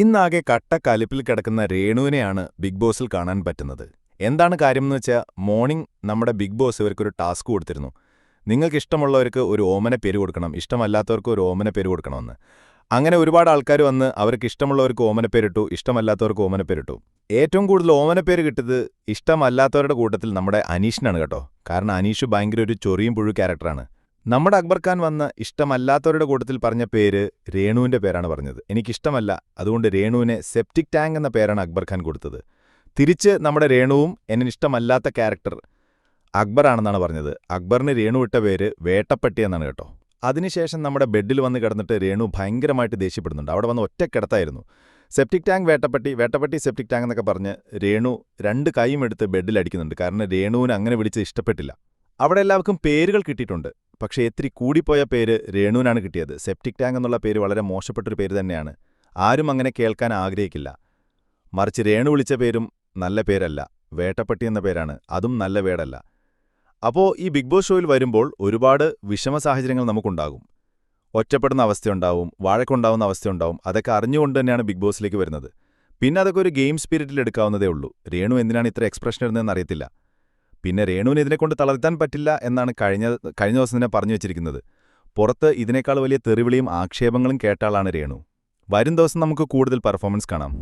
ഇന്നാകെ കട്ടക്കലിപ്പിൽ കിടക്കുന്ന രേണുവിനെയാണ് ബിഗ് ബോസിൽ കാണാൻ പറ്റുന്നത്. എന്താണ് കാര്യമെന്ന് വെച്ചാൽ മോർണിംഗ് നമ്മുടെ ബിഗ് ബോസ് ഇവർക്കൊരു ടാസ്ക് കൊടുത്തിരുന്നു. നിങ്ങൾക്ക് ഇഷ്ടമുള്ളവർക്ക് ഒരു ഓമന പേര് കൊടുക്കണം ഇഷ്ടമല്ലാത്തവർക്ക് ഒരു ഓമന പേര് കൊടുക്കണമെന്ന്. അങ്ങനെ ഒരുപാട് ആൾക്കാർ വന്ന് അവർക്ക് ഇഷ്ടമുള്ളവർക്ക് ഓമന ഓമനപ്പേരിട്ടു ഇഷ്ടമല്ലാത്തവർക്ക് ഓമന ഓമനപ്പേരിട്ടു ഏറ്റവും കൂടുതൽ ഓമന പേര് കിട്ടിയത് ഇഷ്ടമല്ലാത്തവരുടെ കൂട്ടത്തിൽ നമ്മുടെ അനീഷിനാണ് കേട്ടോ. കാരണം അനീഷ് ഭയങ്കര ഒരു ചൊറിയും പുഴു ക്യാരക്ടറാണ് നമ്മുടെ അക്ബർ ഖാൻ വന്ന് ഇഷ്ടമല്ലാത്തവരുടെ കൂട്ടത്തിൽ പറഞ്ഞ പേര് രേണുവിന്റെ പേരാണ് പറഞ്ഞത്. എനിക്കിഷ്ടമല്ല. അതുകൊണ്ട് രേണുവിനെ സെപ്റ്റിക് ടാങ്ക് എന്ന പേരാണ് അക്ബർ ഖാൻ കൊടുത്തത്. തിരിച്ച് നമ്മുടെ രേണുവും എന്നെ ഇഷ്ടമല്ലാത്ത ക്യാരക്ടർ അക്ബറാണെന്നാണ് പറഞ്ഞത്. അക്ബറിന് രേണു ഇട്ട പേര് വേട്ടപ്പെട്ടി എന്നാണ് കേട്ടോ. അതിനുശേഷം നമ്മുടെ ബെഡിൽ വന്ന് കിടന്നിട്ട് രേണു ഭയങ്കരമായിട്ട് ദേഷ്യപ്പെടുന്നുണ്ട്. അവിടെ വന്ന് ഒറ്റ കിടത്തായിരുന്നു. സെപ്റ്റിക് ടാങ്ക് വേട്ടപ്പെട്ടി വേട്ടപ്പെട്ടി സെപ്റ്റിക് ടാങ്ക് എന്നൊക്കെ പറഞ്ഞ് രേണു രണ്ട് കൈയും എടുത്ത് ബെഡിൽ അടിക്കുന്നുണ്ട്. കാരണം രേണുവിന് അങ്ങനെ വിളിച്ച് ഇഷ്ടപ്പെട്ടില്ല. അവിടെ എല്ലാവർക്കും പേരുകൾ കിട്ടിയിട്ടുണ്ട്. പക്ഷേ എത്തിരി കൂടിപ്പോയ പേര് രേണുവിനാണ് കിട്ടിയത്. സെപ്റ്റിക് ടാങ്ക് എന്നുള്ള പേര് വളരെ മോശപ്പെട്ടൊരു പേര് തന്നെയാണ്. ആരും അങ്ങനെ കേൾക്കാൻ ആഗ്രഹിക്കില്ല. മറിച്ച് രേണു വിളിച്ച പേരും നല്ല പേരല്ല. വേട്ടപ്പെട്ടി എന്ന പേരാണ്. അതും നല്ല വേടല്ല. അപ്പോൾ ഈ ബിഗ് ബോസ് ഷോയിൽ വരുമ്പോൾ ഒരുപാട് വിഷമ സാഹചര്യങ്ങൾ നമുക്കുണ്ടാകും. ഒറ്റപ്പെടുന്ന അവസ്ഥയുണ്ടാവും വാഴക്കുണ്ടാവുന്ന അവസ്ഥയുണ്ടാവും. അതൊക്കെ അറിഞ്ഞുകൊണ്ട് തന്നെയാണ് ബിഗ് ബോസിലേക്ക് വരുന്നത്. പിന്നെ അതൊക്കെ ഒരു ഗെയിം സ്പിരിറ്റിൽ എടുക്കാവുന്നതേ ഉള്ളൂ. രേണു എന്തിനാണ് ഇത്ര എക്സ്പ്രഷൻ ഇടുന്നതെന്ന് അറിയത്തില്ല. പിന്നെ രേണുവിന് ഇതിനെക്കൊണ്ട് തളർത്താൻ പറ്റില്ല എന്നാണ് കഴിഞ്ഞ കഴിഞ്ഞ ദിവസം തന്നെ പറഞ്ഞു വച്ചിരിക്കുന്നത്. പുറത്ത് ഇതിനേക്കാൾ വലിയ തെറിവിളിയും ആക്ഷേപങ്ങളും കേട്ടാളാണ് രേണു. വരും ദിവസം നമുക്ക് കൂടുതൽ പെർഫോമൻസ് കാണാം.